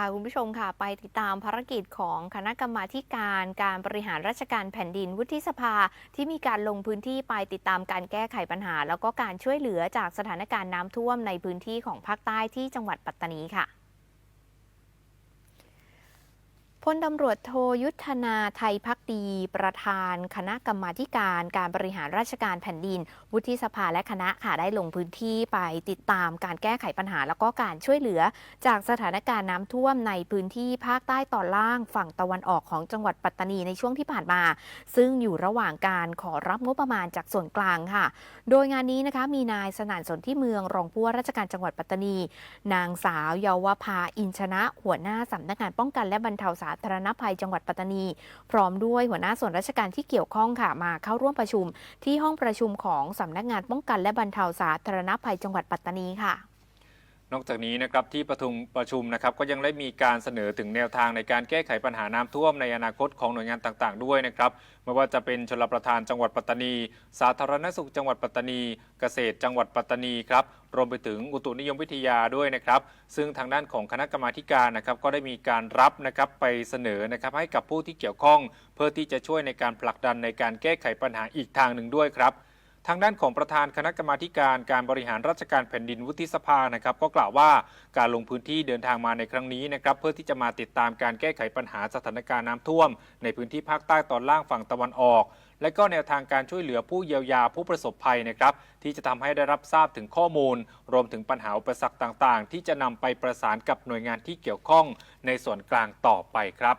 าคุณผู้ชมค่ะ ไปติดตามภารกิจของคณะกรรมาการการบริหารราชการแผ่นดินวุฒิสภา ที่มีการลงพื้นที่ไปติดตามการแก้ไขปัญหา แล้วก็การช่วยเหลือจากสถานการณ์น้ำท่วมในพื้นที่ของภาคใต้ที่จังหวัดปัตตานีค่ะ พลตำรวจโทยุทธนาไทยพักดี ประธานคณะกรรมาการการบริหารราชการแผ่นดิน วุฒิสภาและคณะค่ะได้ลงพื้นที่ไปติดตามการแก้ไขปัญหา แล้วก็การช่วยเหลือ จากสถานการณ์น้ำท่วมในพื้นที่ภาคใต้ตอนล่างฝั่งตะวันออกของจังหวัดปัตตานีในช่วงที่ผ่านมา ซึ่งอยู่ระหว่างการขอรับงบประมาณจากส่วนกลางค่ะ โดยงานนี้นะคะมีนายสนานสนที่เมืองรองผู้ว่าราชการจังหวัดปัตตานี นางสาวเยาวภาอินชนะ หัวหน้าสำนักงานป้องกันและบรรเทาสาธารณภัยจังหวัดปัตตานี พร้อมด้วยหัวหน้าส่วนราชการที่เกี่ยวข้องค่ะมาเข้าร่วมประชุม ที่ห้องประชุมของสำนักงานป้องกันและบรรเทาสาธารณภัยจังหวัดปัตตานีค่ะ นอกจากนี้นะครับที่ประชุมประชุมนะครับก็ยังได้มีการเสนอถึงแนวทางในการแก้ไขปัญหาน้ำท่วมในอนาคตของหน่วยงานต่างๆ ด้วยนะครับไม่ว่าจะเป็นชลประทานจังหวัดปัตตานี สาธารณสุขจังหวัดปัตตานี เกษตรจังหวัดปัตตานีครับรวมไปถึงอุตุนิยมวิทยาด้วยนะครับ ซึ่งทางด้านของคณะกรรมาการนะครับก็ได้มีการรับนะครับไปเสนอนะครับให้กับผู้ที่เกี่ยวข้อง เพื่อที่จะช่วยในการผลักดันในการแก้ไขปัญหาอีกทางหนึ่งด้วยครับ ทางด้านของประธานคณะกรรมาการการบริหารราชการแผ่นดินวุฒิสภานะครับ ก็กล่าวว่าการลงพื้นที่เดินทางมาในครั้งนี้นะครับเพื่อที่จะมาติดตามการแก้ไขปัญหาสถานการณ์น้ำท่วม ในพื้นที่ภาคใต้ตอนล่างฝั่งตะวันออก และก็แนวทางการช่วยเหลือผู้เยียวยาผู้ประสบภัยนะครับที่จะทำให้ได้รับทราบถึงข้อมูล รวมถึงปัญหาอุปสรรคต่างๆ ที่จะนำไปประสานกับหน่วยงานที่เกี่ยวข้องในส่วนกลางต่อไปครับ